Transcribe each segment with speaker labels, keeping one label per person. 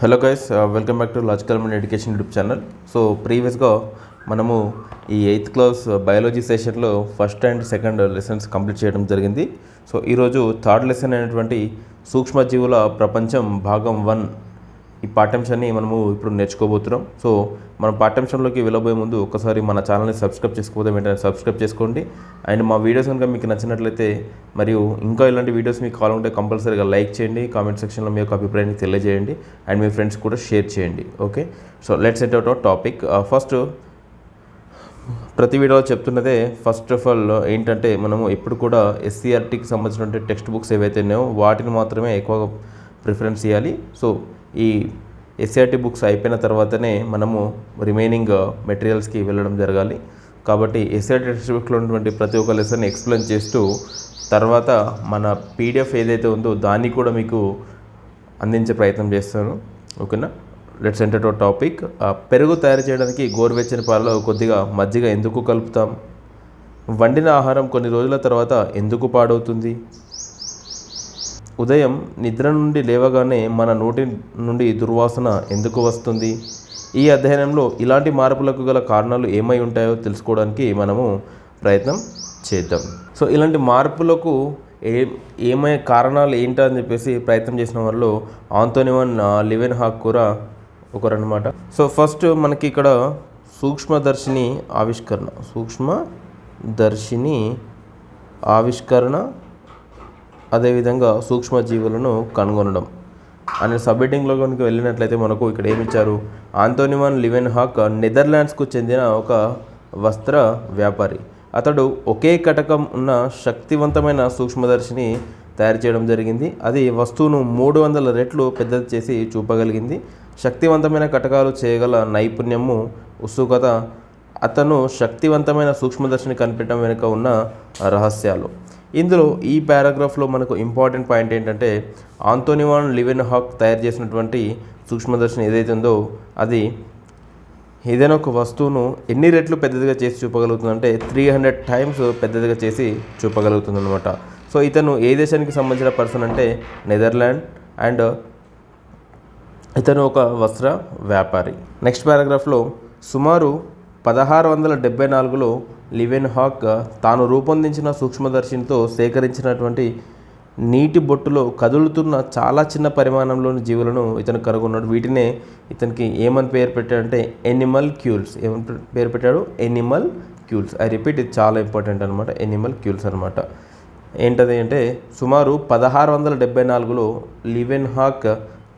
Speaker 1: Hello guys welcome back to logical mind education YouTube channel. So ప్రీవియస్గా మనము ఈ eighth class biology సెషన్లో first and second lessons complete చేయడం జరిగింది. So ఈరోజు థర్డ్ లెసన్ అయినటువంటి సూక్ష్మజీవుల ప్రపంచం భాగం వన్ ఈ పాఠ్యాంశాన్ని మనము ఇప్పుడు నేర్చుకోబోతున్నాం. సో మన పాఠ్యాంశంలోకి వెళ్ళబోయే ముందు ఒకసారి మన ఛానల్ని సబ్స్క్రైబ్ చేసుకోకపోతే వెంటనే సబ్స్క్రైబ్ చేసుకోండి. అండ్ మా వీడియోస్ కనుక మీకు నచ్చినట్లయితే మరియు ఇంకా ఇలాంటి వీడియోస్ మీకు కావాలంటే కంపల్సరీగా లైక్ చేయండి కామెంట్ సెక్షన్లో మీ యొక్క అభిప్రాయాన్ని తెలియజేయండి అండ్ మీ ఫ్రెండ్స్ కూడా షేర్ చేయండి. Okay? So let's set out our topic. First ప్రతి వీడియోలో చెప్తున్నదే ఫస్ట్ ఆఫ్ ఆల్ ఏంటంటే మనము ఎప్పుడు కూడా ఎస్సీఆర్టీకి సంబంధించిన టెక్స్ట్ బుక్స్ ఏవైతే ఉన్నాయో వాటిని మాత్రమే ఎక్కువగా ప్రిఫరెన్స్ ఇవ్వాలి సో ఈ ఎస్ఆర్టీ బుక్స్ అయిపోయిన తర్వాతనే మనము రిమైనింగ్ మెటీరియల్స్కి uh, వెళ్ళడం జరగాలి. కాబట్టి ఎస్ఆర్టీ టెక్స్ట్ బుక్లో ఉన్నటువంటి ప్రతి ఒక్క లెసన్ ఎక్స్ప్లెయిన్ చేస్తూ తర్వాత మన పీడిఎఫ్ ఏదైతే ఉందో దాన్ని కూడా మీకు అందించే ప్రయత్నం చేస్తాను. ఓకేనా? లెట్స్ ఎంటర్ టు టాపిక్ పెరుగు తయారు చేయడానికి గోరువెచ్చని పాలలో కొద్దిగా మజ్జిగ ఎందుకు కలుపుతాం? వండిన ఆహారం కొన్ని రోజుల తర్వాత ఎందుకు పాడవుతుంది? ఉదయం నిద్ర నుండి లేవగానే మన నోటి నుండి దుర్వాసన ఎందుకు వస్తుంది? ఈ అధ్యయనంలో ఇలాంటి మార్పులకు గల కారణాలు ఏమై ఉంటాయో తెలుసుకోవడానికి మనము ప్రయత్నం చేద్దాం. సో ఇలాంటి మార్పులకు ఏ ఏమై కారణాలు ఏంటో అని చెప్పేసి ప్రయత్నం చేసిన వాళ్ళు ఆంతోనివన్ లివెన్ హాక్ కూడా ఒకరనమాట సో ఫస్ట్ మనకి ఇక్కడ సూక్ష్మదర్శిని ఆవిష్కరణ సూక్ష్మదర్శిని ఆవిష్కరణ అదేవిధంగా సూక్ష్మజీవులను కనుగొనడం. అనే సబ్మిటింగ్లో కనుక వెళ్ళినట్లయితే మనకు ఇక్కడ ఏమిచ్చారు? లివెన్ హాక్ నెదర్లాండ్స్కు చెందిన ఒక వస్త్ర వ్యాపారి. అతడు ఒకే కటకం ఉన్న శక్తివంతమైన సూక్ష్మదర్శిని తయారు చేయడం జరిగింది. అది వస్తువును మూడు వందల రెట్లు పెద్దది చేసి చూపగలిగింది. శక్తివంతమైన కటకాలు చేయగల నైపుణ్యము ఉత్సుకత అతను శక్తివంతమైన సూక్ష్మదర్శిని కనిపెట్టడం వెనుక ఉన్న రహస్యాలు. ఇందులో ఈ పారాగ్రాఫ్లో మనకు ఇంపార్టెంట్ పాయింట్ ఏంటంటే ఆంతోనివాన్ లివెన్ హాక్ తయారు చేసినటువంటి సూక్ష్మదర్శనం ఏదైతే ఉందో అది ఏదైనా ఒక వస్తువును ఎన్ని రెట్లు పెద్దదిగా చేసి చూపగలుగుతుందంటే త్రీ హండ్రెడ్ టైమ్స్ పెద్దదిగా చేసి చూపగలుగుతుంది అనమాట సో ఇతను ఏ దేశానికి సంబంధించిన పర్సన్ అంటే నెదర్లాండ్ అండ్ ఇతను ఒక వస్త్ర వ్యాపారి. నెక్స్ట్ పారాగ్రాఫ్లో సుమారు పదహారు వందల డెబ్బై నాలుగులో లివెన్ హాక్ తాను రూపొందించిన సూక్ష్మదర్శినితో సేకరించినటువంటి నీటి బొట్టులో కదులుతున్న చాలా చిన్న పరిమాణంలోని జీవులను ఇతను కనుగొన్నాడు. వీటినే ఇతనికి ఏమని పేరు పెట్టాడంటే ఎనిమల్ క్యూల్స్. ఏమని పేరు పెట్టాడు? ఎనిమల్ క్యూల్స్. ఐ రిపీట్ ఇది చాలా ఇంపార్టెంట్ అనమాట ఎనిమల్ క్యూల్స్ అనమాట ఏంటది అంటే సుమారు పదహారు వందల డెబ్బై నాలుగులో లివెన్ హాక్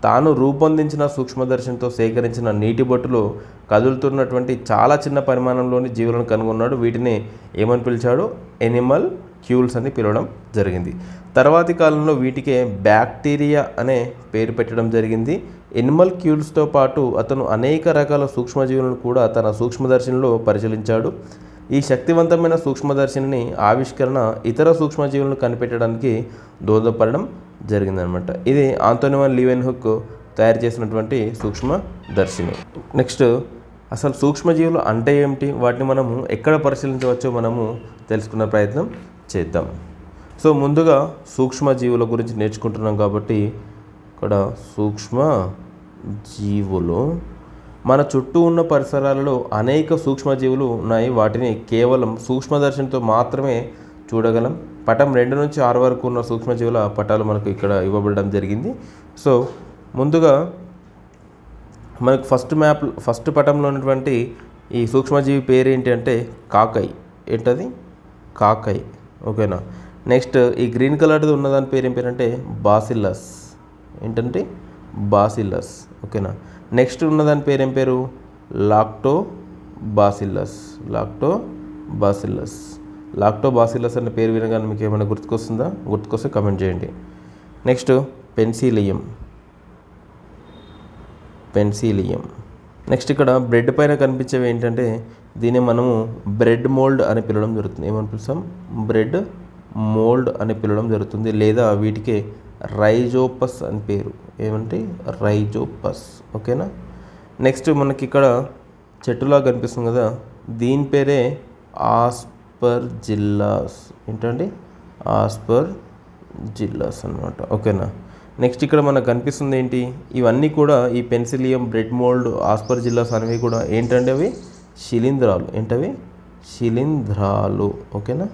Speaker 1: తాను రూపొందించిన సూక్ష్మదర్శనంతో సేకరించిన నీటి బొట్టులో కదులుతున్నటువంటి చాలా చిన్న పరిమాణంలోని జీవులను కనుగొన్నాడు. వీటిని ఏమని పిలిచాడు? ఎనిమల్ క్యూల్స్ అని పిలవడం జరిగింది. తర్వాతి కాలంలో వీటికే బ్యాక్టీరియా అనే పేరు పెట్టడం జరిగింది. ఎనిమల్ క్యూల్స్తో పాటు అతను అనేక రకాల సూక్ష్మజీవులను కూడా తన సూక్ష్మదర్శినిలో పరిశీలించాడు. ఈ శక్తివంతమైన సూక్ష్మదర్శిని ఆవిష్కరణ ఇతర సూక్ష్మజీవులను కనిపెట్టడానికి దోహదపడడం జరిగిందనమాట ఇది ఆంతోనివన్ లీవెన్ హుక్ తయారు చేసినటువంటి సూక్ష్మదర్శిని. నెక్స్ట్ అసలు సూక్ష్మజీవులు అంటే ఏమిటి? వాటిని మనము ఎక్కడ పరిశీలించవచ్చో మనము తెలుసుకునే ప్రయత్నం చేద్దాం. సో ముందుగా సూక్ష్మజీవుల గురించి నేర్చుకుంటున్నాం కాబట్టి ఇక్కడ సూక్ష్మ జీవులు మన చుట్టూ ఉన్న పరిసరాలలో అనేక సూక్ష్మజీవులు ఉన్నాయి. వాటిని కేవలం సూక్ష్మదర్శనంతో మాత్రమే చూడగలం. పటం రెండు నుంచి ఆరు వరకు ఉన్న సూక్ష్మజీవుల పటాలు మనకు ఇక్కడ ఇవ్వబడడం జరిగింది. సో ముందుగా మనకు ఫస్ట్ మ్యాప్ ఫస్ట్ పటంలో ఉన్నటువంటి ఈ సూక్ష్మజీవి పేరు ఏంటంటే అంటే కాకై. ఏంటది? కాకై. ఓకేనా? నెక్స్ట్ ఈ గ్రీన్ కలర్ది ఉన్నదాని పేరు ఏం పేరు అంటే బాసిల్లస్. ఏంటంటే? బాసిల్లస్. ఓకేనా? నెక్స్ట్ ఉన్నదాని పేరు ఏం పేరు? Lactobacillus lactobacillus lactobacillus అనే పేరు వినగానే మీకు ఏమైనా గుర్తుకొస్తుందా? గుర్తుకొస్తే కమెంట్ చేయండి. Next penicillium. పెన్సిలియం. నెక్స్ట్ ఇక్కడ బ్రెడ్ పైన కనిపించేవి ఏంటంటే దీన్ని మనము బ్రెడ్ మోల్డ్ అని పిలవడం జరుగుతుంది. ఏమని పిలుస్తాం? బ్రెడ్ మోల్డ్ అని పిలవడం జరుగుతుంది. లేదా వీటికి రైజోపస్ అని పేరు. ఏమంటే రైజోపస్. ఓకేనా? నెక్స్ట్ మనకి ఇక్కడ చెట్టులా కనిపిస్తుంది కదా. దీని పేరే ఆస్పర్ జిల్లాస్. ఏంటండి? ఆస్పర్ జిల్లాస్ అనమాట ఓకేనా? నెక్స్ట్ ఇక్కడ మనకు కనిపిస్తుంది ఏంటి? ఇవన్నీ కూడా ఈ penicillium bread mould aspergillus అనేవి కూడా ఏంటంటే అవి? శిలీంధ్రాలు. ఏంటవి? శిలీంధ్రాలు. ఓకేనా?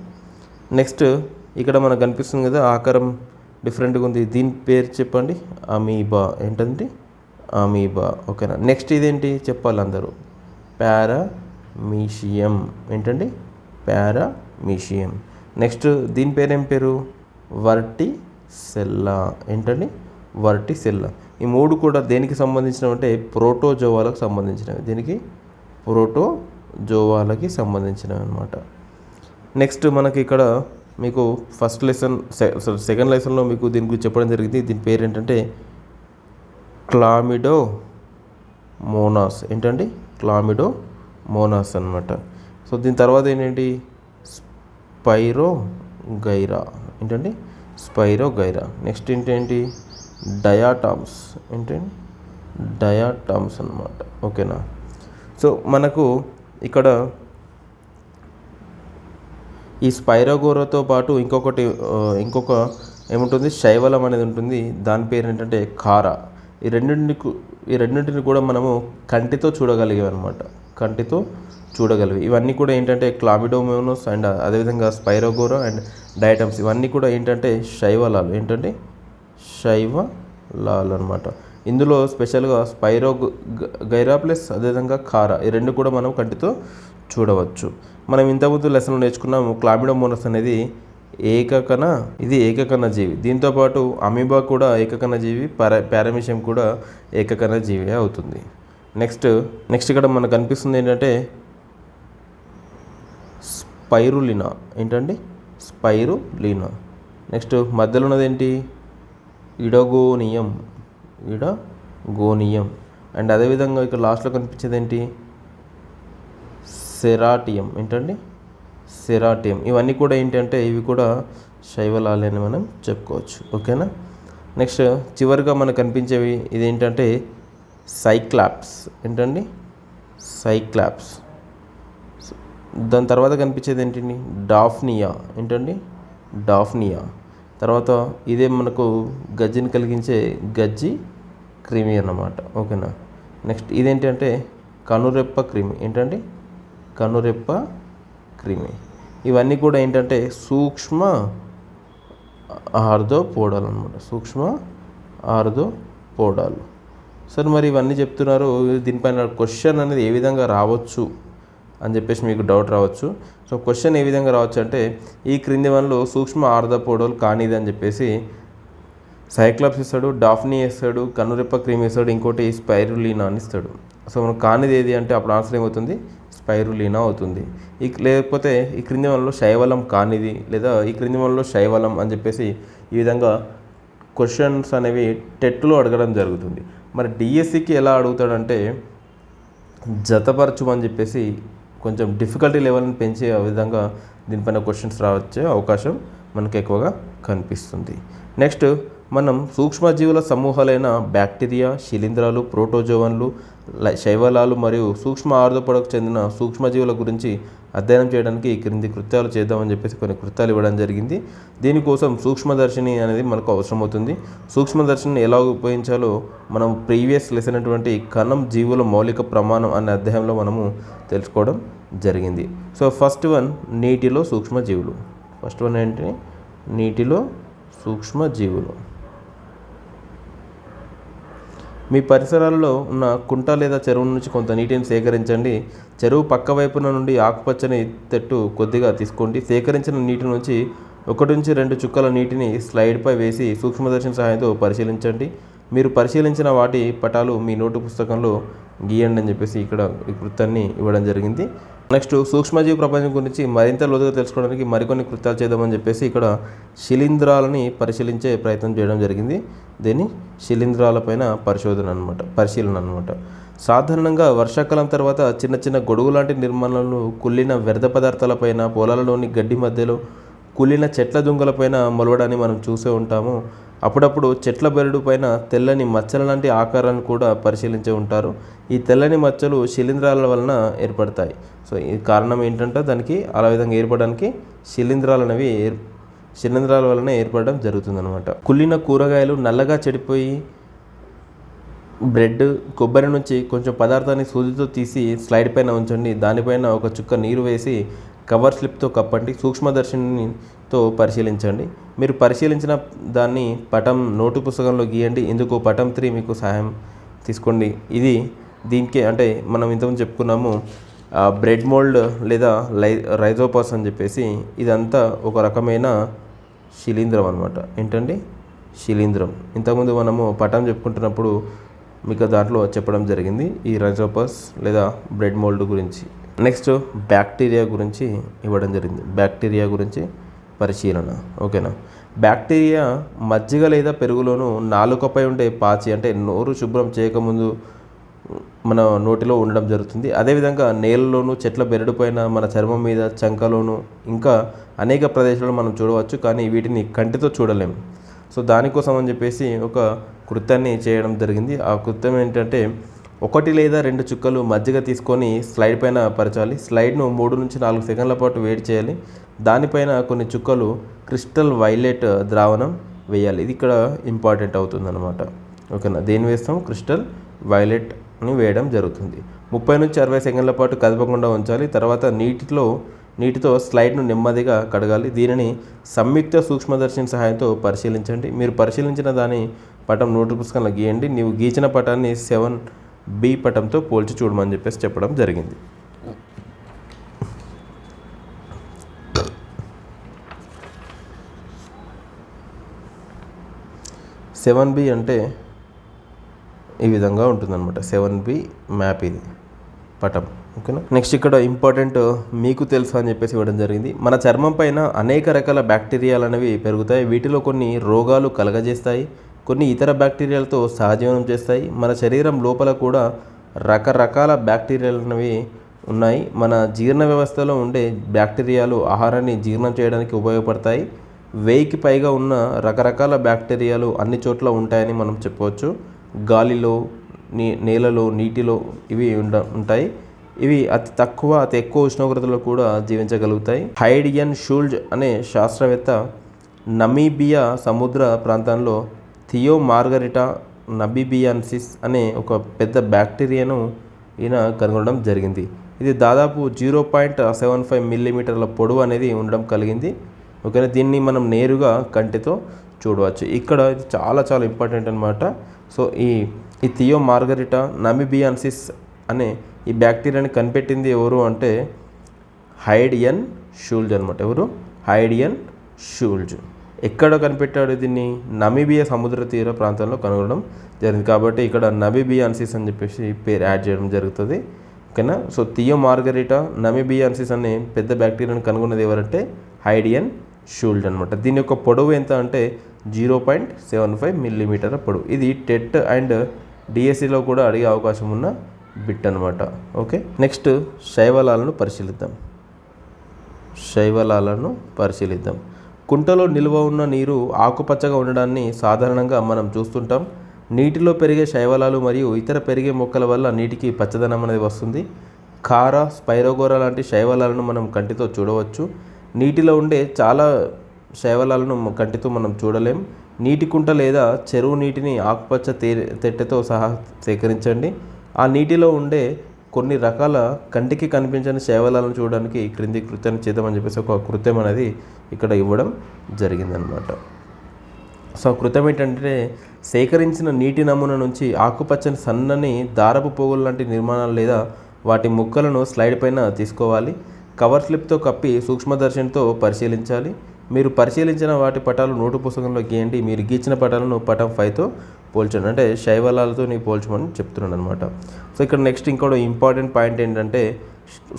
Speaker 1: నెక్స్ట్ ఇక్కడ మనకు కనిపిస్తుంది కదా ఆకారం డిఫరెంట్గా ఉంది. దీని పేరు చెప్పండి. అమీబా ఏంటంటే? అమీబా. ఓకేనా? నెక్స్ట్ ఇదేంటి? చెప్పాలి అందరూ. పారామీషియం. ఏంటండి? పారామీషియం. నెక్స్ట్ దీని పేరు ఏం పేరు? వర్టి సెల్లా ఏంటండి? వర్టి సెల్లా ఈ మూడు కూడా దేనికి సంబంధించినవి అంటే ప్రోటోజోవాలకు సంబంధించినవి. దీనికి ప్రోటోజోవాలకి సంబంధించినవి అనమాట నెక్స్ట్ మనకి ఇక్కడ మీకు ఫస్ట్ లెసన్ సెకండ్ లెసన్లో మీకు దీని గురించి చెప్పడం జరిగింది. దీని పేరు ఏంటంటే క్లామిడో మోనాస్. ఏంటండి? క్లామిడో మోనాస్ అనమాట సో దీని తర్వాత ఏంటంటే స్పైరో గైరా. ఏంటండి? స్పైరో గైరా. నెక్స్ట్ ఏంటంటే డయాటామ్స్. ఏంటండి? డయాటామ్స్ అనమాట ఓకేనా? సో మనకు ఇక్కడ ఈ స్పైరోగోరతో పాటు ఇంకొకటి ఇంకొక ఏముంటుంది? శైవలం అనేది ఉంటుంది. దాని పేరు ఏంటంటే కార ఈ రెండింటిని ఈ రెండింటిని కూడా మనము కంటితో చూడగలిగాం అనమాట కంటితో చూడగలివి ఇవన్నీ కూడా ఏంటంటే క్లామిడోమోనోస్ అండ్ అదేవిధంగా స్పైరోగోరో అండ్ డైటమ్స్ ఇవన్నీ కూడా ఏంటంటే శైవలాలు. ఏంటంటే? శైవ లాల్ అనమాట ఇందులో స్పెషల్గా స్పైరో గైరా ప్లస్ అదేవిధంగా కారా ఈ రెండు కూడా మనం కంటితో చూడవచ్చు. మనం ఇంతకుముందు లెసన్లో నేర్చుకున్నాము క్లామిడోమోనస్ అనేది ఏకకణ ఇది ఏకకణ జీవి. దీంతోపాటు అమీబా కూడా ఏకకణ జీవి పారా పారామిషియం కూడా ఏకకణ జీవి అవుతుంది. నెక్స్ట్ నెక్స్ట్ ఇక్కడ మనకు కనిపిస్తుంది ఏంటంటే స్పైరులినా. ఏంటండి? స్పైరులినా. నెక్స్ట్ మధ్యలో ఉన్నది ఏంటి? ఇడగోనియం. ఇడగోనియం. అండ్ అదేవిధంగా ఇక్కడ లాస్ట్లో కనిపించేది ఏంటి? సెరాటియం ఏంటండి? సెరాటియం. ఇవన్నీ కూడా ఏంటంటే ఇవి కూడా శైవలాలే అని మనం చెప్పుకోవచ్చు. ఓకేనా? నెక్స్ట్ చివరిగా మనకు కనిపించేవి ఇదేంటంటే సైక్లాప్స్. ఏంటండి? సైక్లాప్స్. దాని తర్వాత కనిపించేది ఏంటండి? డాఫ్నియా. ఏంటండి? డాఫ్నియా. తర్వాత ఇదే మనకు గజ్జిని కలిగించే గజ్జి క్రిమి అన్నమాట. ఓకేనా? నెక్స్ట్ ఇదేంటంటే కనురెప్ప క్రిమి. ఏంటండి? కనురెప్ప క్రిమి. ఇవన్నీ కూడా ఏంటంటే సూక్ష్మ ఆర్దో పోడాలు అనమాట సూక్ష్మ ఆర్దో పోడాలు. సార్ మరి ఇవన్నీ చెప్తున్నారు. దీనిపైన క్వశ్చన్ అనేది ఏ విధంగా రావచ్చు అని చెప్పేసి మీకు డౌట్ రావచ్చు. సో క్వశ్చన్ ఏ విధంగా రావచ్చు అంటే ఈ క్రింది వనలో సూక్ష్మ ఆర్ధ పోడోలు కానిది అని చెప్పేసి సైక్లాప్స్ ఇస్తాడు డాఫ్నీ ఇస్తాడు కనురెప్ప క్రీమ్ ఇస్తాడు ఇంకోటి స్పైరులీనా అని ఇస్తాడు. సో మనకు కానిది ఏది అంటే అప్పుడు ఆన్సర్ ఏమవుతుంది? స్పైరులీనా అవుతుంది. ఈ లేకపోతే ఈ క్రింది వనలో శైవలం కానిది లేదా ఈ క్రింది వనలో శైవలం అని చెప్పేసి ఈ విధంగా క్వశ్చన్స్ అనేవి టెట్లో అడగడం జరుగుతుంది. మరి డిఎస్సికి ఎలా అడుగుతాడంటే జతపరచమని చెప్పేసి కొంచెం డిఫికల్టీ లెవెల్ని పెంచే ఆ విధంగా దీనిపైన క్వశ్చన్స్ రావచ్చే అవకాశం మనకు ఎక్కువగా కనిపిస్తుంది. నెక్స్ట్ మనం సూక్ష్మజీవుల సమూహాలైన బ్యాక్టీరియా శిలీంధ్రాలు ప్రోటోజోవన్లు లై- శైవలాలు మరియు సూక్ష్మ ఆర్ధపడకు చెందిన సూక్ష్మజీవుల గురించి అధ్యయనం చేయడానికి ఈ క్రింది కృత్యాలు చేద్దామని చెప్పేసి కొన్ని కృత్యాలు ఇవ్వడం జరిగింది. దీనికోసం సూక్ష్మదర్శిని అనేది మనకు అవసరమవుతుంది. సూక్ష్మదర్శిని ఎలా ఉపయోగించాలో మనం ప్రీవియస్ లెసన్ అటువంటి కణం జీవుల మౌలిక ప్రమాణం అనే అధ్యాయంలో మనము తెలుసుకోవడం జరిగింది. సో ఫస్ట్ వన్ నీటిలో సూక్ష్మజీవులు. ఫస్ట్ వన్ ఏంటి? నీటిలో సూక్ష్మజీవులు. మీ పరిసరాల్లో ఉన్న కుంట లేదా చెరువు నుంచి కొంత నీటిని సేకరించండి. చెరువు పక్క వైపున నుండి ఆకుపచ్చని తెట్టు కొద్దిగా తీసుకోండి. సేకరించిన నీటి నుంచి ఒకటి నుంచి రెండు చుక్కల నీటిని స్లైడ్పై వేసి సూక్ష్మదర్శన సహాయంతో పరిశీలించండి. మీరు పరిశీలించిన వాటి పటాలు మీ నోటు పుస్తకంలో గీయండి అని చెప్పేసి ఇక్కడ ఈ ఇవ్వడం జరిగింది. నెక్స్ట్ సూక్ష్మజీవి ప్రపంచం గురించి మరింత లోతుగా తెలుసుకోవడానికి మరికొన్ని కృత్యాలు చేద్దామని చెప్పేసి ఇక్కడ శిలీంధ్రాలని పరిశీలించే ప్రయత్నం చేయడం జరిగింది. దీన్ని శిలీంధ్రాలపైన పరిశోధన అనమాట పరిశీలన అనమాట సాధారణంగా వర్షాకాలం తర్వాత చిన్న చిన్న గొడుగు లాంటి నిర్మాణాలు కుళ్ళిన వ్యర్థ పదార్థాలపైన పొలాలలోని గడ్డి మధ్యలో కుళ్ళిన చెట్ల దుంగలపైన మొలవడాన్ని మనం చూసే ఉంటాము. అప్పుడప్పుడు చెట్ల బెరడు పైన తెల్లని మచ్చల లాంటి ఆకారాన్ని కూడా పరిశీలించి ఉంటారు. ఈ తెల్లని మచ్చలు శిలీంధ్రాల వలన ఏర్పడతాయి. సో ఈ కారణం ఏంటంటే దానికి అలా విధంగా ఏర్పడడానికి శిలీంధ్రాలు అనేవి ఏర్ శిలీంధ్రాల వలన ఏర్పడడం జరుగుతుందనమాట కుళ్ళిన కూరగాయలు నల్లగా చెడిపోయి బ్రెడ్ కొబ్బరి నుంచి కొంచెం పదార్థాన్ని సూదితో తీసి స్లైడ్ పైన ఉంచండి. దానిపైన ఒక చుక్క నీరు వేసి కవర్ స్లిప్తో కప్పండి. సూక్ష్మదర్శినితో పరిశీలించండి. మీరు పరిశీలించిన దాన్ని పటం నోటు పుస్తకంలో గీయండి. ఇందుకు పటం త్రీ మీకు సహాయం తీసుకోండి. ఇది దీనికి అంటే మనం ఇంతకుముందు చెప్పుకున్నాము బ్రెడ్ మోల్డ్ లేదా లై రైజోపాస్ అని చెప్పేసి ఇదంతా ఒక రకమైన శిలీంధ్రం అనమాట ఏంటండి? శిలీంధ్రం. ఇంతకుముందు మనము పటం చెప్పుకుంటున్నప్పుడు మీకు దాంట్లో చెప్పడం జరిగింది ఈ రైజోపాస్ లేదా బ్రెడ్ మోల్డ్ గురించి. నెక్స్ట్ బ్యాక్టీరియా గురించి ఇవ్వడం జరిగింది. బ్యాక్టీరియా గురించి పరిశీలన. ఓకేనా? బ్యాక్టీరియా మజ్జిగ లేదా పెరుగులోను నాలుకపై ఉండే పాచి అంటే నోరు శుభ్రం చేయకముందు మన నోటిలో ఉండడం జరుగుతుంది. అదేవిధంగా నేలలోను చెట్ల బెరడుపైన మన చర్మం మీద చంకలోను ఇంకా అనేక ప్రదేశాలను మనం చూడవచ్చు కానీ వీటిని కంటితో చూడలేము సో దానికోసం అని చెప్పేసి ఒక కృత్యాన్ని చేయడం జరిగింది. ఆ కృత్యం ఏంటంటే ఒకటి లేదా రెండు చుక్కలు మజ్జిగ తీసుకొని స్లైడ్ పైన పరచాలి. స్లైడ్ను మూడు నుంచి నాలుగు సెకండ్ల పాటు వేడి చేయాలి. దానిపైన కొన్ని చుక్కలు క్రిస్టల్ వైలెట్ ద్రావణం వేయాలి. ఇది ఇక్కడ ఇంపార్టెంట్ అవుతుంది అనమాట ఓకేనా? దేని వేస్తాం? క్రిస్టల్ వైలెట్ వేయడం జరుగుతుంది. ముప్పై నుంచి అరవై సెకండ్ల పాటు కదపకుండా ఉంచాలి. తర్వాత నీటిలో నీటితో స్లైడ్ను నెమ్మదిగా కడగాలి. దీనిని సంయుక్త సూక్ష్మదర్శిని సహాయంతో పరిశీలించండి. మీరు పరిశీలించిన దాని పటం నోటు పుస్తకంలో గీయండి. నీవు గీచిన పటాన్ని సెవెన్ బి పటంతో పోల్చి చూడమని చెప్పేసి చెప్పడం జరిగింది. సెవెన్ బి అంటే ఈ విధంగా ఉంటుందన్నమాట. సెవెన్ బి మ్యాప్ ఇది. పటం. ఓకేనా? నెక్స్ట్ ఇక్కడ ఇంపార్టెంట్ మీకు తెలుసు అని చెప్పేసి ఇవ్వడం జరిగింది. మన చర్మం పైన అనేక రకాల బ్యాక్టీరియాలు అనేవి పెరుగుతాయి. వీటిలో కొన్ని రోగాలు కలగజేస్తాయి. కొన్ని ఇతర బ్యాక్టీరియాలతో సహజీవనం చేస్తాయి. మన శరీరం లోపల కూడా రకరకాల బ్యాక్టీరియాలు అనేవి ఉన్నాయి. మన జీర్ణ వ్యవస్థలో ఉండే బ్యాక్టీరియాలు ఆహారాన్ని జీర్ణం చేయడానికి ఉపయోగపడతాయి. వెయ్యికి పైగా ఉన్న రకరకాల బ్యాక్టీరియాలు అన్ని చోట్ల ఉంటాయని మనం చెప్పవచ్చు. గాలిలో నీ నేలలో నీటిలో ఇవి ఉండ ఉంటాయి. ఇవి అతి తక్కువ అతి ఎక్కువ ఉష్ణోగ్రతలో కూడా జీవించగలుగుతాయి. హైడియన్ షూల్జ్ అనే శాస్త్రవేత్త నమీబియా సముద్ర ప్రాంతంలో థియో మార్గరిటా నబిబియాన్సిస్ అనే ఒక పెద్ద బ్యాక్టీరియాను ఈయన కనుగొనడం జరిగింది. ఇది దాదాపు జీరో పాయింట్ సెవెన్ ఫైవ్ మిల్లీమీటర్ల పొడవు అనేది ఉండడం కలిగింది. ఓకేనా? దీన్ని మనం నేరుగా కంటితో చూడవచ్చు. ఇక్కడ ఇది చాలా చాలా ఇంపార్టెంట్ అనమాట సో ఈ ఈ థియో మార్గరిటా నమిబియాన్సిస్ అనే ఈ బ్యాక్టీరియాని కనిపెట్టింది ఎవరు అంటే హైడియన్ షూల్జ్ అనమాట ఎవరు? Heide Schulz. ఎక్కడ కనిపెట్టాడు దీన్ని? నమీబియా సముద్ర తీర ప్రాంతంలో కనుగొనడం జరిగింది. కాబట్టి ఇక్కడ నమీబియాన్సిస్ అని చెప్పేసి పేరు యాడ్ చేయడం జరుగుతుంది. ఓకేనా? సో థియో మార్గరిటా నమీబియాన్సిస్ అనే పెద్ద బ్యాక్టీరియాని కనుగొన్నది ఎవరంటే హైడియన్ షూల్డ్ అనమాట దీని యొక్క పొడవు ఎంత అంటే zero point seven five millimetre పొడవు. ఇది టెట్ అండ్ డిఎస్సిలో కూడా అడిగే అవకాశం ఉన్న బిట్ అనమాట ఓకే? నెక్స్ట్ శైవలాలను పరిశీలిద్దాం. శైవలాలను పరిశీలిద్దాం. కుంటలో నిల్వ ఉన్న నీరు ఆకుపచ్చగా ఉండడాన్ని సాధారణంగా మనం చూస్తుంటాం. నీటిలో పెరిగే శైవలాలు మరియు ఇతర పెరిగే మొక్కల వల్ల నీటికి పచ్చదనం అనేది వస్తుంది. కార స్పైరోగోరా లాంటి శైవలాలను మనం కంటితో చూడవచ్చు. నీటిలో ఉండే చాలా శైవలాలను కంటితో మనం చూడలేం. నీటి కుంట లేదా చెరువు నీటిని ఆకుపచ్చ తే తెట్టెతో సహా సేకరించండి. ఆ నీటిలో ఉండే కొన్ని రకాల కంటికి కనిపించని శైవలాలను చూడడానికి క్రింది కృత్యాన్ని చేద్దామని చెప్పేసి ఒక కృత్యం అనేది ఇక్కడ ఇవ్వడం జరిగిందనమాట సో ఆ కృతం ఏంటంటే సేకరించిన నీటి నమూనా నుంచి ఆకుపచ్చని సన్నని దారపు పోగులు లాంటి నిర్మాణాలు లేదా వాటి ముక్కలను స్లైడ్ పైన తీసుకోవాలి. కవర్ స్లిప్తో కప్పి సూక్ష్మదర్శనంతో పరిశీలించాలి. మీరు పరిశీలించిన వాటి పటాలు నోటు పుస్తకంలో గీయండి. మీరు గీచిన పటాలను పటం ఫైవ్తో పోల్చండి. అంటే శైవలాలతో నీ పోల్చమని చెప్తున్నాను అనమాట సో ఇక్కడ నెక్స్ట్ ఇంకోటి ఇంపార్టెంట్ పాయింట్ ఏంటంటే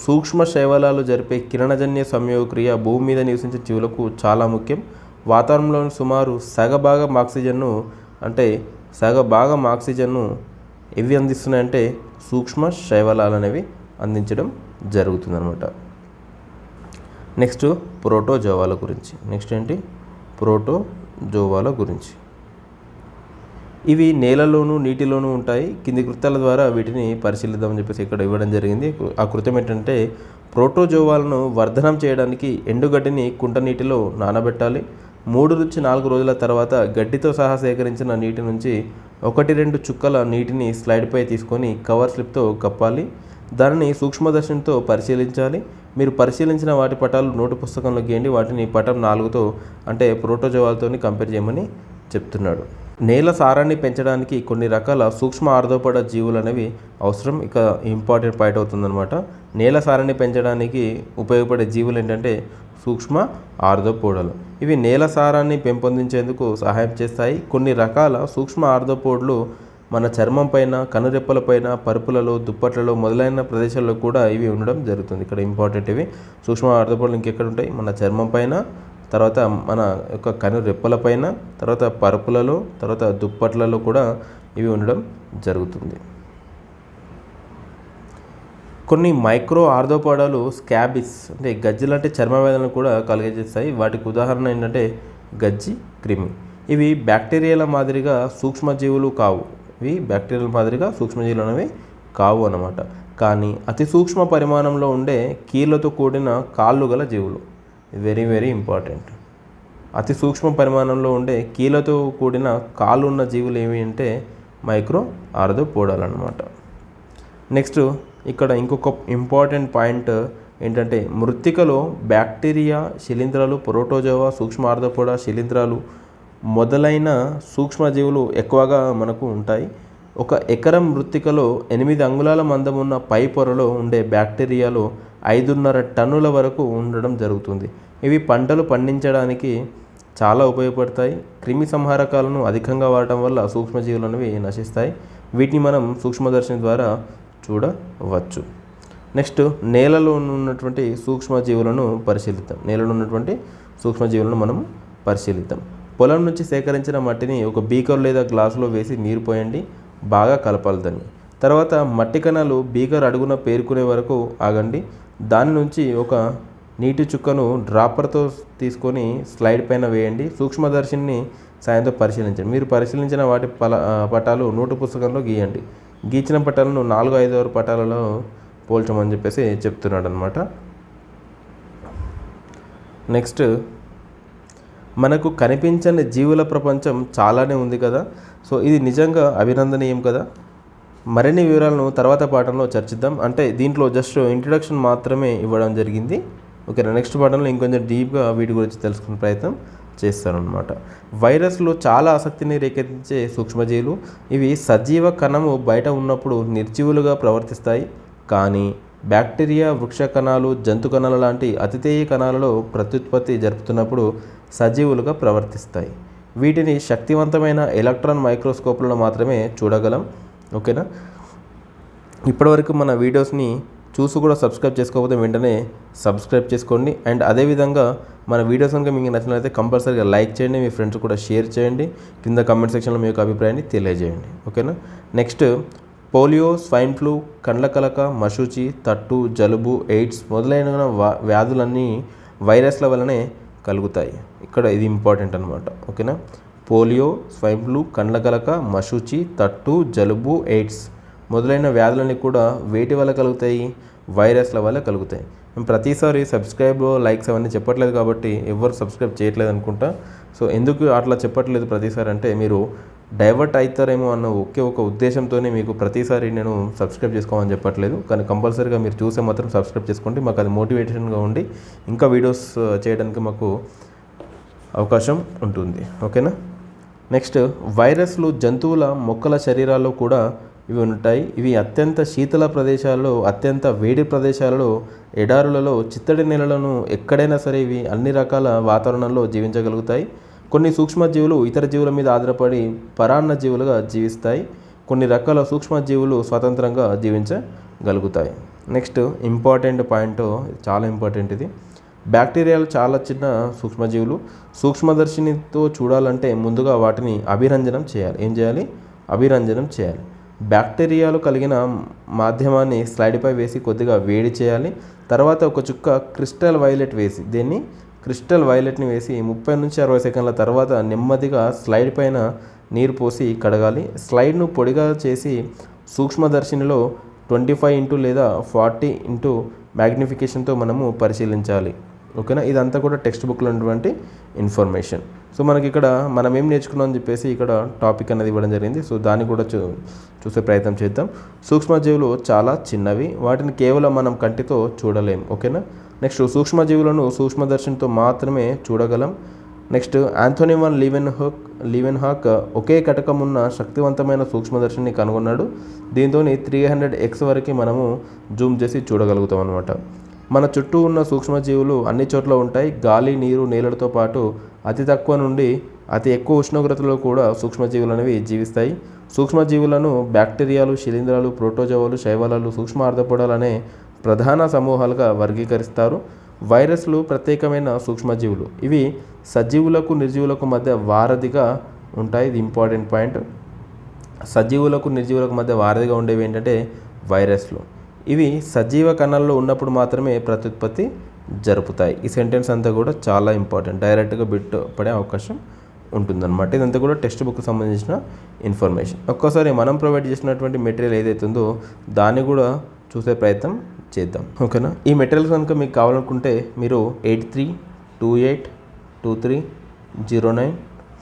Speaker 1: సూక్ష్మ శైవలాలు జరిపే కిరణజన్య సంయోగక్రియ భూమి మీద నివసించే జీవులకు చాలా ముఖ్యం. వాతావరణంలోని సుమారు సగభాగం ఆక్సిజన్ను అంటే సగభాగం ఆక్సిజన్ను ఎవి అందిస్తున్నాయంటే సూక్ష్మ శైవలాలు అనేవి అందించడం జరుగుతుందన్నమాట. నెక్స్ట్ ప్రోటోజోవాల గురించి. నెక్స్ట్ ఏంటి? ప్రోటోజోవాల గురించి. ఇవి నేలలోనూ నీటిలోనూ ఉంటాయి. కింది కృత్యాల ద్వారా వీటిని పరిశీలిద్దామని చెప్పేసి ఇక్కడ ఇవ్వడం జరిగింది. ఆ కృత్యం ఏంటంటే ప్రోటోజోవాలను వర్ధనం చేయడానికి ఎండుగడ్డిని కుంట నీటిలో నానబెట్టాలి. మూడు నుంచి నాలుగు రోజుల తర్వాత గడ్డితో సహా సేకరించిన నీటి నుంచి ఒకటి రెండు చుక్కల నీటిని స్లైడ్పై తీసుకొని కవర్ స్లిప్తో కప్పాలి. దానిని సూక్ష్మదర్శనంతో పరిశీలించాలి. మీరు పరిశీలించిన వాటి పటాలు నోటు పుస్తకంలో గీయండి వాటిని పటం నాలుగుతో అంటే ప్రోటోజోవాలతో కంపేర్ చేయమని చెప్తున్నాడు. నేల సారాన్ని పెంచడానికి కొన్ని రకాల సూక్ష్మ ఆర్ధోపడ జీవులు అనేవి అవసరం. ఇక ఇంపార్టెంట్ పాయింట్ అవుతుందన్నమాట. నేల సారాన్ని పెంచడానికి ఉపయోగపడే జీవులు ఏంటంటే సూక్ష్మ ఆర్ధోపోడలు ఇవి నేల సారాన్ని పెంపొందించేందుకు సహాయం చేస్తాయి. కొన్ని రకాల సూక్ష్మ ఆర్ధోపోడ్లు మన చర్మం పైన కనురెప్పల పైన పరుపులలో దుప్పట్లలో మొదలైన ప్రదేశాల్లో కూడా ఇవి ఉండడం జరుగుతుంది. ఇక్కడ ఇంపార్టెంట్ ఇవి. సూక్ష్మ ఆర్ధోపోడ్లు ఇంకెక్కడ ఉంటాయి? మన చర్మం పైన తర్వాత మన యొక్క కను పైన తర్వాత పరుపులలో తర్వాత దుప్పట్లలో కూడా ఇవి ఉండడం జరుగుతుంది. కొన్ని మైక్రో ఆర్థోపాడాలు స్కాబిస్ అంటే గజ్జి లాంటి చర్మ వేదనలు కూడా కలిగజేస్తాయి. వాటికి ఉదాహరణ ఏంటంటే గజ్జి క్రిమి. ఇవి బ్యాక్టీరియాల మాదిరిగా సూక్ష్మజీవులు కావు. ఇవి బ్యాక్టీరియల్ మాదిరిగా సూక్ష్మజీవులు అనేవి కావు అన్నమాట. కానీ అతి సూక్ష్మ పరిమాణంలో ఉండే కీళ్ళతో కూడిన కాళ్ళు గల జీవులు. వెరీ వెరీ ఇంపార్టెంట్ అతి సూక్ష్మ పరిమాణంలో ఉండే కీళ్ళతో కూడిన కాళ్ళు ఉన్న జీవులు ఏవి అంటే మైక్రో ఆర్థోపోడాలన్నమాట నెక్స్ట్ ఇక్కడ ఇంకొక ఇంపార్టెంట్ పాయింట్ ఏంటంటే మృత్తికలో బ్యాక్టీరియా శిలీంధ్రాలు ప్రోటోజోవా సూక్ష్మ ఆర్థోపోడా శిలీంధ్రాలు మొదలైన సూక్ష్మజీవులు ఎక్కువగా మనకు ఉంటాయి. ఒక ఎకరం మృత్తికలో ఎనిమిది అంగుళాల మందం ఉన్న పై పొరలో ఉండే బ్యాక్టీరియాలు ఐదున్నర టన్నుల వరకు ఉండడం జరుగుతుంది. ఇవి పంటలు పండించడానికి చాలా ఉపయోగపడతాయి. క్రిమి సంహారకాలను అధికంగా వాడటం వల్ల సూక్ష్మజీవులు అనేవి నశిస్తాయి. వీటిని మనం సూక్ష్మదర్శిని ద్వారా చూడవచ్చు. నెక్స్ట్ నేలలో ఉన్నటువంటి సూక్ష్మజీవులను పరిశీలిద్దాం. నేలలో ఉన్నటువంటి సూక్ష్మజీవులను మనం పరిశీలిద్దాం. పొలం నుంచి సేకరించిన మట్టిని ఒక బీకర్ లేదా గ్లాసులో వేసి నీరు పోయండి బాగా కలపాలి దాన్ని తర్వాత మట్టి కణాలు బీకర్ అడుగున పేరుకునే వరకు ఆగండి. దాని నుంచి ఒక నీటి చుక్కను డ్రాపర్తో తీసుకొని స్లైడ్ పైన వేయండి. సూక్ష్మదర్శిని సాయంతో పరిశీలించండి. మీరు పరిశీలించిన వాటి పల పటాలు నోటు పుస్తకంలో గీయండి. గీచిన పటాలను నాలుగు ఐదు ఆరు పటాలలో పోల్చమని చెప్పేసి చెప్తున్నాడు అనమాట నెక్స్ట్ మనకు కనిపించని జీవుల ప్రపంచం చాలానే ఉంది కదా. సో ఇది నిజంగా అభినందనీయం కదా. మరిన్ని వివరాలను తర్వాత పాఠంలో చర్చిద్దాం. అంటే దీంట్లో జస్ట్ ఇంట్రడక్షన్ మాత్రమే ఇవ్వడం జరిగింది. ఓకే నెక్స్ట్ పాఠంలో ఇంకొంచెం డీప్గా వీటి గురించి తెలుసుకునే ప్రయత్నం చేస్తారనమాట వైరస్లు చాలా ఆసక్తిని రేకెత్తించే సూక్ష్మజీవులు ఇవి సజీవ కణము బయట ఉన్నప్పుడు నిర్జీవులుగా ప్రవర్తిస్తాయి. కానీ బ్యాక్టీరియా వృక్ష కణాలు జంతు కణాలు లాంటి అతిథేయ కణాలలో ప్రత్యుత్పత్తి జరుపుతున్నప్పుడు సజీవులుగా ప్రవర్తిస్తాయి. వీటిని శక్తివంతమైన ఎలక్ట్రాన్ మైక్రోస్కోప్లలో మాత్రమే చూడగలం. ఓకేనా? ఇప్పటివరకు మన వీడియోస్ని చూసి కూడా సబ్స్క్రైబ్ చేసుకోకపోతే వెంటనే సబ్స్క్రైబ్ చేసుకోండి. అండ్ అదేవిధంగా మన వీడియోస్ కనుక మీకు నచ్చినట్లయితే కంపల్సరీగా లైక్ చేయండి మీ ఫ్రెండ్స్ కూడా షేర్ చేయండి. కింద కమెంట్ సెక్షన్లో మీ యొక్క అభిప్రాయాన్ని తెలియజేయండి. ఓకేనా? నెక్స్ట్ పోలియో స్వైన్ ఫ్లూ కండ్ల కలక మశూచి తట్టు జలుబు ఎయిడ్స్ మొదలైన వా- వ్యాధులన్నీ వైరస్ల వల్లనే కలుగుతాయి. ఇక్కడ ఇది ఇంపార్టెంట్ అనమాట ఓకేనా? పోలియో స్వైన్ ఫ్లూ కండ్ల కలక మశూచి తట్టు జలుబు ఎయిడ్స్ మొదలైన వ్యాధులన్నీ కూడా వేటి వల్ల కలుగుతాయి? వైరస్ల వల్ల కలుగుతాయి. మేము ప్రతిసారి సబ్స్క్రైబ్ లైక్స్ అవన్నీ చెప్పట్లేదు కాబట్టి ఎవరు సబ్స్క్రైబ్ చేయట్లేదు అనుకుంటా. సో ఎందుకు అట్లా చెప్పట్లేదు ప్రతిసారి అంటే మీరు డైవర్ట్ అవుతారేమో అన్న ఒకే ఒక ఉద్దేశంతోనే మీకు ప్రతిసారి నేను సబ్స్క్రైబ్ చేసుకోమని చెప్పట్లేదు. కానీ కంపల్సరీగా మీరు చూసే మాత్రం సబ్స్క్రైబ్ చేసుకోండి. మాకు అది మోటివేషన్గా ఉండి ఇంకా వీడియోస్ చేయడానికి మాకు అవకాశం ఉంటుంది. ఓకేనా? నెక్స్ట్ వైరస్లు జంతువుల మొక్కల శరీరాల్లో కూడా ఇవి ఉంటాయి. ఇవి అత్యంత శీతల ప్రదేశాలలో అత్యంత వేడి ప్రదేశాలలో ఎడారులలో చిత్తడి నేలలను ఎక్కడైనా సరే ఇవి అన్ని రకాల వాతావరణంలో జీవించగలుగుతాయి. కొన్ని సూక్ష్మజీవులు ఇతర జీవుల మీద ఆధారపడి పరాన్న జీవులుగా జీవిస్తాయి. కొన్ని రకాల సూక్ష్మజీవులు స్వతంత్రంగా జీవించగలుగుతాయి. నెక్స్ట్ ఇంపార్టెంట్ పాయింట్ చాలా ఇంపార్టెంట్ ఇది. బ్యాక్టీరియాలు చాలా చిన్న సూక్ష్మజీవులు. సూక్ష్మదర్శినితో చూడాలంటే ముందుగా వాటిని అభిరంజనం చేయాలి. ఏం చేయాలి? అభిరంజనం చేయాలి. బ్యాక్టీరియాలు కలిగిన మాధ్యమాన్ని స్లైడ్పై వేసి కొద్దిగా వేడి చేయాలి. తర్వాత ఒక చుక్క క్రిస్టల్ వైలెట్ వేసి దీన్ని? క్రిస్టల్ వైలెట్ని వేసి ముప్పై నుంచి అరవై సెకండ్ల తర్వాత నెమ్మదిగా స్లైడ్ పైన నీరు పోసి కడగాలి. స్లైడ్ను పొడిగా చేసి సూక్ష్మదర్శినిలో ట్వంటీ ఫైవ్ ఇంటూ లేదా ఫార్టీ ఇంటూ మ్యాగ్నిఫికేషన్తో మనము పరిశీలించాలి. ఓకేనా? ఇదంతా కూడా టెక్స్ట్ బుక్లో ఉన్నటువంటి ఇన్ఫర్మేషన్. సో మనకి ఇక్కడ మనం ఏం నేర్చుకున్నాం అని చెప్పేసి ఇక్కడ టాపిక్ అనేది ఇవ్వడం జరిగింది. సో దాన్ని కూడా చూ చూసే ప్రయత్నం చేద్దాం. సూక్ష్మజీవులు చాలా చిన్నవి. వాటిని కేవలం మనం కంటితో చూడలేం. ఓకేనా? నెక్స్ట్ సూక్ష్మజీవులను సూక్ష్మదర్శనంతో మాత్రమే చూడగలం. Next Anthony van Leeuwenhoek Leeuwenhoek ఒకే కటకం ఉన్న శక్తివంతమైన సూక్ష్మదర్శిని కనుగొన్నాడు. దీంతో త్రీ హండ్రెడ్ ఎక్స్ వరకు మనము జూమ్ చేసి చూడగలుగుతాం అనమాట మన చుట్టూ ఉన్న సూక్ష్మజీవులు అన్ని చోట్ల ఉంటాయి. గాలి నీరు నీళ్ళతో పాటు అతి తక్కువ నుండి అతి ఎక్కువ ఉష్ణోగ్రతలో కూడా సూక్ష్మజీవులు అనేవి జీవిస్తాయి. సూక్ష్మజీవులను బ్యాక్టీరియాలు శిలీంధ్రాలు ప్రోటోజోవాలు శైవలాలు సూక్ష్మ ఆర్ధపొడాలు అనే ప్రధాన సమూహాలుగా వర్గీకరిస్తారు. వైరస్లు ప్రత్యేకమైన సూక్ష్మజీవులు. ఇవి సజీవులకు నిర్జీవులకు మధ్య వారధిగా ఉంటాయి. ఇది ఇంపార్టెంట్ పాయింట్. సజీవులకు నిర్జీవులకు మధ్య వారధిగా ఉండేవి ఏంటంటే వైరస్లు. ఇవి సజీవ కణాల్లో ఉన్నప్పుడు మాత్రమే ప్రత్యుత్పత్తి జరుపుతాయి. ఈ సెంటెన్స్ అంతా కూడా చాలా ఇంపార్టెంట్. డైరెక్ట్గా బిట్ పడే అవకాశం ఉంటుందన్నమాట. ఇదంతా కూడా టెక్స్ట్ బుక్ సంబంధించిన ఇన్ఫర్మేషన్. ఒక్కోసారి మనం ప్రొవైడ్ చేసినటువంటి మెటీరియల్ ఏదైతే ఉందో దాన్ని కూడా చూసే ప్రయత్నం చేద్దాం. ఓకేనా? ఈ మెటీరియల్స్ కనుక మీకు కావాలనుకుంటే మీరు eight three two eight two three zero nine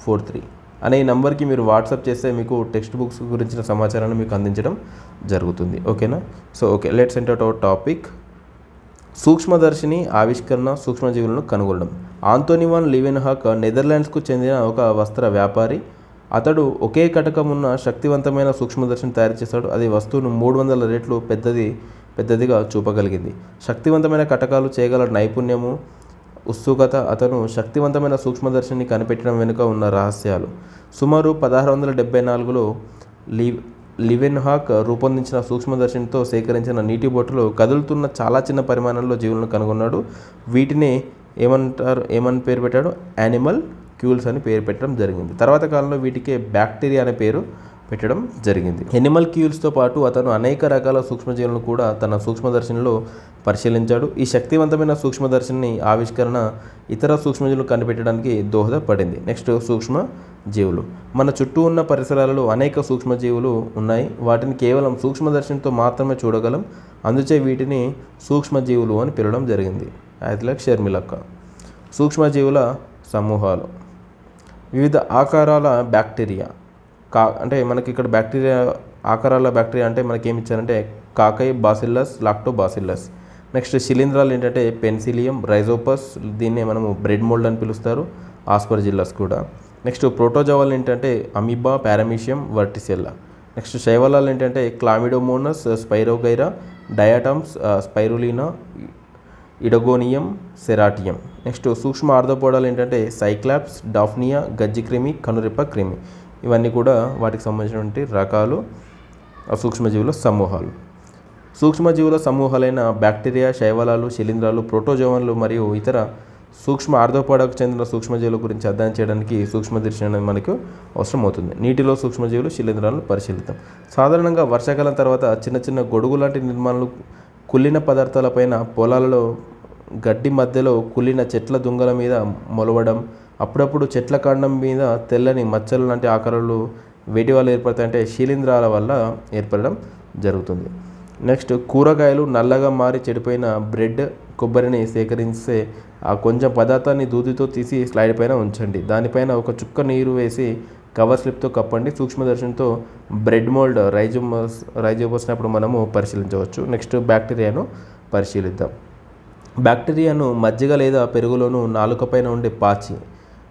Speaker 1: four three అనే ఈ నెంబర్కి మీరు వాట్సాప్ చేస్తే మీకు టెక్స్ట్ బుక్స్ గురించిన సమాచారాన్ని మీకు అందించడం జరుగుతుంది. ఓకేనా? So okay let's enter our topic సూక్ష్మదర్శిని ఆవిష్కరణ సూక్ష్మజీవులను కనుగొనడం. ఆంతోనివాన్ లివెన్హాక్ నెదర్లాండ్స్కు చెందిన ఒక వస్త్ర వ్యాపారి. అతడు ఒకే కటకం ఉన్న శక్తివంతమైన సూక్ష్మదర్శిని తయారు చేశాడు. అది వస్తువును మూడు వందల రెట్లు పెద్దది పెద్దదిగా చూపగలిగింది. శక్తివంతమైన కటకాలు చేయగల నైపుణ్యము ఉత్సుకత అతను శక్తివంతమైన సూక్ష్మదర్శిని కనిపెట్టడం వెనుక ఉన్న రహస్యాలు. సుమారు పదహారు వందల డెబ్బై నాలుగులో లీ లివెన్హాక్ రూపొందించిన సూక్ష్మదర్శినితో సేకరించిన నీటి బొట్టులో కదులుతున్న చాలా చిన్న పరిమాణంలో జీవులను కనుగొన్నాడు. వీటిని ఏమంటారు ఏమని పేరు పెట్టాడు? యానిమల్ క్యూల్స్ అని పేరు పెట్టడం జరిగింది. తర్వాత కాలంలో వీటికి బ్యాక్టీరియా అనే పేరు పెట్టడం జరిగింది. ఎనిమల్ క్యూల్స్తో పాటు అతను అనేక రకాల సూక్ష్మజీవులను కూడా తన సూక్ష్మదర్శినిలో పరిశీలించాడు. ఈ శక్తివంతమైన సూక్ష్మదర్శిని ఆవిష్కరణ ఇతర సూక్ష్మజీవులు కనిపెట్టడానికి దోహదపడింది. నెక్స్ట్ సూక్ష్మ జీవులు మన చుట్టూ ఉన్న పరిసరాలలో అనేక సూక్ష్మజీవులు ఉన్నాయి. వాటిని కేవలం సూక్ష్మదర్శినితో మాత్రమే చూడగలం. అందుచే వీటిని సూక్ష్మజీవులు అని పిలవడం జరిగింది. ఐదులక్ షర్మిలక్క. సూక్ష్మజీవుల సమూహాలు. వివిధ ఆకారాల బ్యాక్టీరియా. కా అంటే మనకి ఇక్కడ బ్యాక్టీరియా ఆకారాల బ్యాక్టీరియా అంటే మనకి ఏమి ఇచ్చారంటే cocci bacillus lactobacillus next శిలీంధ్రాలు ఏంటంటే పెన్సిలియం రైజోపస్ దీన్నే మనము బ్రెడ్ మోల్డ్ అని పిలుస్తారు ఆస్పర్జిల్లస్ కూడా. నెక్స్ట్ ప్రోటోజోవాల్ ఏంటంటే అమీబా పారామీషియం వర్టిసెల్లా నెక్స్ట్ శైవలాలు ఏంటంటే chlamydomonas spirogyra diatoms spirulina oedogonium ceratium next సూక్ష్మ ఆర్ధపోడాలు ఏంటంటే సైక్లాప్స్ డాఫ్నియా గజ్జి క్రిమి కనురెప్ప క్రిమి ఇవన్నీ కూడా వాటికి సంబంధించినటువంటి రకాలు ఆ సూక్ష్మజీవుల సమూహాలు. సూక్ష్మజీవుల సమూహాలైన బ్యాక్టీరియా శైవలాలు శిలీంధ్రాలు ప్రోటోజోవన్లు మరియు ఇతర సూక్ష్మ ఆర్థోపాడకు చెందిన సూక్ష్మజీవుల గురించి అధ్యయనం చేయడానికి సూక్ష్మదర్శనం అనేది మనకు అవసరం అవుతుంది నీటిలో సూక్ష్మజీవులు శిలీంధ్రాలను పరిశీలిద్దాం. సాధారణంగా వర్షాకాలం తర్వాత చిన్న చిన్న గొడుగు లాంటి నిర్మాణాలు కుళ్ళిన పదార్థాలపైన పొలాలలో గడ్డి మధ్యలో కుళ్ళిన చెట్ల దుంగల మీద మొలవడం అప్పుడప్పుడు చెట్ల కాండం మీద తెల్లని మచ్చలు లాంటి ఆకారాలు వేటి వల్ల ఏర్పడతాయంటే శిలీంధ్రాల వల్ల ఏర్పడడం జరుగుతుంది. నెక్స్ట్ కూరగాయలు నల్లగా మారి చెడిపోయిన బ్రెడ్ కొబ్బరిని సేకరించే ఆ కొంచెం పదార్థాన్ని దూదితో తీసి స్లైడ్ పైన ఉంచండి. దానిపైన ఒక చుక్క నీరు వేసి కవర్ స్లిప్తో కప్పండి. సూక్ష్మదర్శనంతో బ్రెడ్ మోల్డ్ రైజోమోస్ రైజోబోసినప్పుడు మనము పరిశీలించవచ్చు. నెక్స్ట్ బ్యాక్టీరియాను పరిశీలిద్దాం. బ్యాక్టీరియాను మజ్జిగ లేదా పెరుగులోను నాలుక పైన ఉండే పాచి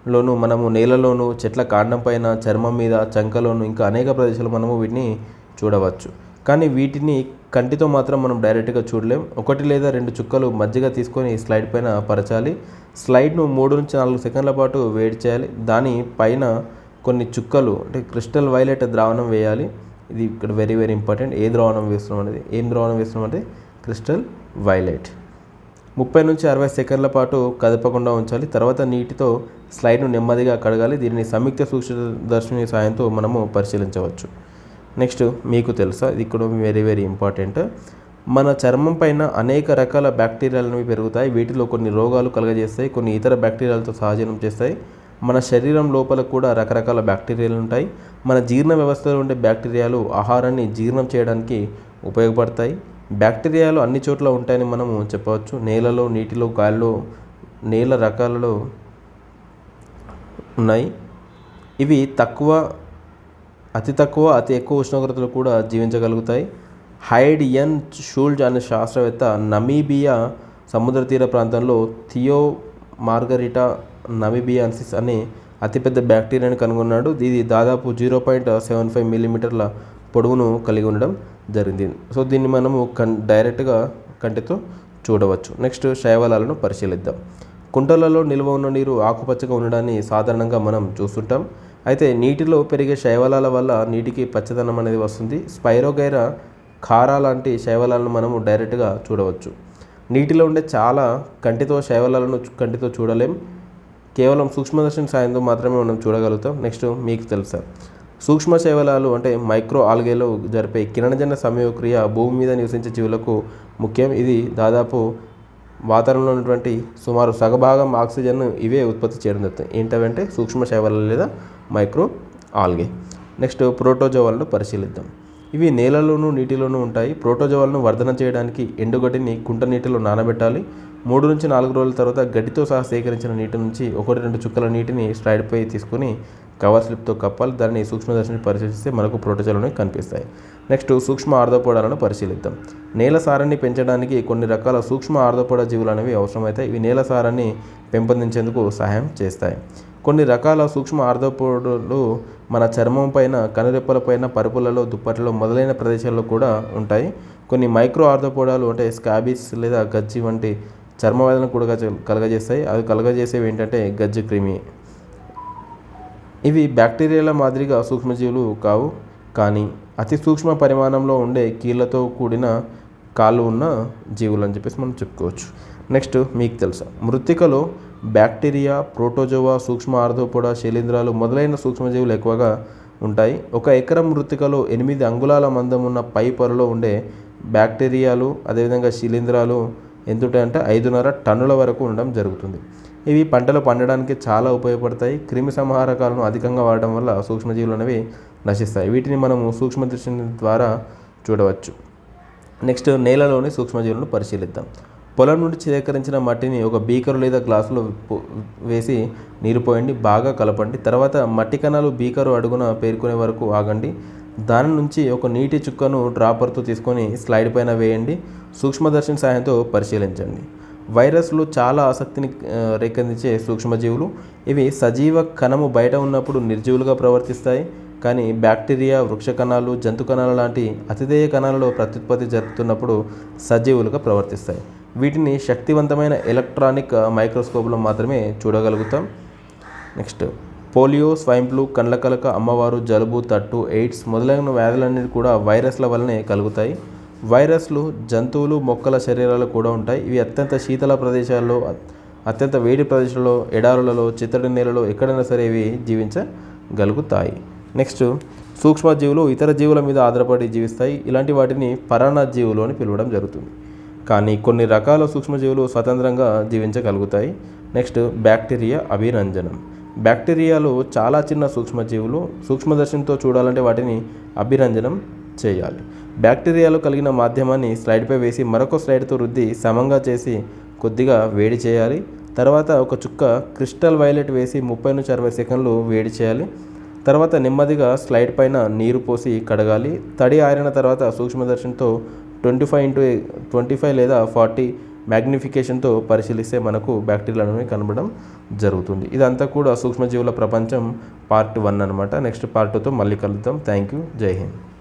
Speaker 1: లోను మనము నేలలోను చెట్ల కాండం పైన చర్మం మీద చంకలోను ఇంకా అనేక ప్రదేశాలు మనము వీటిని చూడవచ్చు. కానీ వీటిని కంటితో మాత్రం మనం డైరెక్ట్గా చూడలేం. ఒకటి లేదా రెండు చుక్కలు మజ్జిగ తీసుకొని స్లైడ్ పైన పరచాలి. స్లైడ్ను మూడు నుంచి నాలుగు సెకండ్ల పాటు వేడి చేయాలి. దాని పైన కొన్ని చుక్కలు అంటే క్రిస్టల్ వైలెట్ ద్రావణం వేయాలి. ఇది ఇక్కడ వెరీ వెరీ ఇంపార్టెంట్. ఏ ద్రావణం వేస్తున్నాం అనేది? ఏం ద్రావణం వేస్తున్నాం అంటే క్రిస్టల్ వైలెట్. ముప్పై నుంచి అరవై సెకండ్ల పాటు కదపకుండా ఉంచాలి. తర్వాత నీటితో స్లైడ్ను నెమ్మదిగా కడగాలి. దీనిని సంయుక్త సూక్ష్మదర్శిని సాయంతో మనము పరిశీలించవచ్చు. నెక్స్ట్ మీకు తెలుసా? ఇది కూడా వెరీ వెరీ ఇంపార్టెంట్. మన చర్మం పైన అనేక రకాల బ్యాక్టీరియాలు అనేవి పెరుగుతాయి. వీటిలో కొన్ని రోగాలు కలగజేస్తాయి. కొన్ని ఇతర బ్యాక్టీరియాలతో సహజనం చేస్తాయి. మన శరీరం లోపల కూడా రకరకాల బ్యాక్టీరియాలు ఉంటాయి. మన జీర్ణ వ్యవస్థలో ఉండే బ్యాక్టీరియాలు ఆహారాన్ని జీర్ణం చేయడానికి ఉపయోగపడతాయి. బ్యాక్టీరియాలు అన్ని చోట్ల ఉంటాయని మనము చెప్పవచ్చు. నేలలో నీటిలో గాలిలో నేల రకాలలో ఉన్నాయి. ఇవి తక్కువ అతి తక్కువ అతి ఎక్కువ ఉష్ణోగ్రతలు కూడా జీవించగలుగుతాయి. హైడ్ ఎన్ షూల్జ్ అనే శాస్త్రవేత్త నమీబియా సముద్ర తీర ప్రాంతంలో థియో మార్గరిటా నమీబియాన్సిస్ అనే అతిపెద్ద బ్యాక్టీరియాను కనుగొన్నాడు. ఇది దాదాపు జీరో పాయింట్ సెవెన్ ఫైవ్ మిల్లీమీటర్ల పొడవును కలిగి ఉండడం. జరిగింది. సో దీన్ని మనము కన్ డైరెక్ట్గా కంటితో చూడవచ్చు. నెక్స్ట్ శైవలాలను పరిశీలిద్దాం. కుంటలలో నిల్వ ఉన్న నీరు ఆకుపచ్చగా ఉండడాన్ని సాధారణంగా మనం చూస్తుంటాం. అయితే నీటిలో పెరిగే శైవలాల వల్ల నీటికి పచ్చదనం అనేది వస్తుంది. స్పైరోగైరా ఖారా లాంటి శైవలాలను మనము డైరెక్ట్గా చూడవచ్చు. నీటిలో ఉండే చాలా కంటితో శైవలాలను కంటితో చూడలేం. కేవలం సూక్ష్మదర్శన సాయంతో మాత్రమే మనం చూడగలుగుతాం. నెక్స్ట్ మీకు తెలుసా? సూక్ష్మ శైవలాలు అంటే మైక్రో ఆల్గేలో జరిపే కిరణజన్య సమయక్రియ భూమి మీద నివసించే జీవులకు ముఖ్యం. ఇది దాదాపు వాతావరణంలో ఉన్నటువంటి సుమారు సగభాగం ఆక్సిజన్ ఇవే ఉత్పత్తి చేయడం జరుగుతుంది. ఏంటంటే సూక్ష్మ శైవలాలు లేదా మైక్రో ఆల్గే. నెక్స్ట్ ప్రోటోజోవాలను పరిశీలిద్దాం. ఇవి నేలలోనూ నీటిలోనూ ఉంటాయి. ప్రోటోజోవాలను వర్ధన చేయడానికి ఎండుగడ్డిని కుంట నీటిలో నానబెట్టాలి. మూడు నుంచి నాలుగు రోజుల తర్వాత గడ్డితో సహా సేకరించిన నీటి నుంచి ఒకటి రెండు చుక్కల నీటిని స్ట్రైడ్పై తీసుకుని కవర్ స్లిప్తో కప్పాలి దాన్ని సూక్ష్మదర్శిని పరిశీలిస్తే మనకు ప్రోటోజోలు కనిపిస్తాయి. నెక్స్ట్ సూక్ష్మ ఆర్ధోపోడాలను పరిశీలిద్దాం. నేల సారాన్ని పెంచడానికి కొన్ని రకాల సూక్ష్మ ఆర్ధోపోడ జీవులు అనేవి అవసరమవుతాయి ఇవి నేల సారాన్ని పెంపొందించేందుకు సహాయం చేస్తాయి. కొన్ని రకాల సూక్ష్మ ఆర్ధోపోడులు మన చర్మం పైన కనురెప్పలపైన పరుపులలో దుప్పట్లలో మొదలైన ప్రదేశాల్లో కూడా ఉంటాయి. కొన్ని మైక్రో ఆర్థోపోడాలు అంటే స్కాబీస్ లేదా గజ్జి వంటి చర్మ కూడా కలగజేస్తాయి. అవి కలగజేసేవి ఏంటంటే గజ్జి క్రిమి. ఇవి బ్యాక్టీరియాల మాదిరిగా సూక్ష్మజీవులు కావు కానీ అతి సూక్ష్మ పరిమాణంలో ఉండే కీళ్ళతో కూడిన కాళ్ళు ఉన్న జీవులు అని చెప్పేసి మనం చెప్పుకోవచ్చు. నెక్స్ట్ మీకు తెలుసా మృత్తికలో బ్యాక్టీరియా ప్రోటోజోవా సూక్ష్మ ఆర్థోపొడ శిలీంధ్రాలు మొదలైన సూక్ష్మజీవులు ఎక్కువగా ఉంటాయి. ఒక ఎకరం మృత్తికలో ఎనిమిది అంగుళాల మందం ఉన్న పై పొరలో ఉండే బ్యాక్టీరియాలు అదేవిధంగా శిలీంధ్రాలు ఎంత ఉంటాయంటే ఐదున్నర టన్నుల వరకు ఉండడం జరుగుతుంది. ఇవి పంటలు పండడానికి చాలా ఉపయోగపడతాయి. క్రిమి సంహారకాలను అధికంగా వాడడం వల్ల సూక్ష్మజీవులు అనేవి నశిస్తాయి. వీటిని మనము సూక్ష్మదర్శిని ద్వారా చూడవచ్చు. నెక్స్ట్ నేలలోని సూక్ష్మజీవులను పరిశీలిద్దాం. పొలం నుండి సేకరించిన మట్టిని ఒక బీకరు లేదా గ్లాసులో వేసి నీరు పోయండి బాగా కలపండి. తర్వాత మట్టి కణాలు బీకరు అడుగున పేర్కొనే వరకు ఆగండి. దాని నుంచి ఒక నీటి చుక్కను డ్రాపర్తో తీసుకొని స్లైడ్ పైన వేయండి. సూక్ష్మదర్శిని సాయంతో పరిశీలించండి. వైరస్లు చాలా ఆసక్తిని ఆ, సూక్ష్మజీవులు. ఇవి సజీవ కణము బయట ఉన్నప్పుడు నిర్జీవులుగా ప్రవర్తిస్తాయి. కానీ బ్యాక్టీరియా వృక్ష కణాలు జంతు కణాలు లాంటి అతిధేయ కణాలలో ప్రత్యుత్పత్తి జరుపుతున్నప్పుడు సజీవులుగా ప్రవర్తిస్తాయి. వీటిని శక్తివంతమైన ఎలక్ట్రానిక్ మైక్రోస్కోప్లో మాత్రమే చూడగలుగుతాం. నెక్స్ట్ పోలియో స్వైన్ ఫ్లూ కండ్ల కలక అమ్మవారు జలుబు తట్టు ఎయిడ్స్ మొదలైన వ్యాధులన్నీ కూడా వైరస్ల వల్లనే కలుగుతాయి. వైరస్లు జంతువులు మొక్కల శరీరాలు కూడా ఉంటాయి. ఇవి అత్యంత శీతల ప్రదేశాల్లో అత్యంత వేడి ప్రదేశాల్లో ఎడారులలో చిత్తడి నేలలో ఎక్కడైనా సరే ఇవి జీవించగలుగుతాయి. నెక్స్ట్ సూక్ష్మజీవులు ఇతర జీవుల మీద ఆధారపడి జీవిస్తాయి. ఇలాంటి వాటిని పరాన్నజీవులు అని పిలవడం జరుగుతుంది. కానీ కొన్ని రకాల సూక్ష్మజీవులు స్వతంత్రంగా జీవించగలుగుతాయి. Next bacteria అభిరంజనం. బ్యాక్టీరియాలు చాలా చిన్న సూక్ష్మజీవులు సూక్ష్మదర్శనంతో చూడాలంటే వాటిని అభిరంజనం చేయాలి. బ్యాక్టీరియాలు కలిగిన మాధ్యమాన్ని స్లైడ్పై వేసి మరొక స్లైడ్తో రుద్ది సమంగా చేసి కొద్దిగా వేడి చేయాలి. తర్వాత ఒక చుక్క క్రిస్టల్ వైలెట్ వేసి ముప్పై నుంచి అరవై సెకండ్లు వేడి చేయాలి. తర్వాత నెమ్మదిగా స్లైడ్ పైన నీరు పోసి కడగాలి. తడి ఆరిన తర్వాత సూక్ష్మదర్శనంతో twenty five into twenty five లేదా ఫార్టీ మ్యాగ్నిఫికేషన్తో పరిశీలిస్తే మనకు బ్యాక్టీరియా అనేవి కనబడడం జరుగుతుంది. ఇదంతా కూడా సూక్ష్మజీవుల ప్రపంచం పార్ట్ వన్ అనమాట నెక్స్ట్ పార్ట్ టూతో మళ్ళీ కలుద్దాం. Thank you. జై హింద్.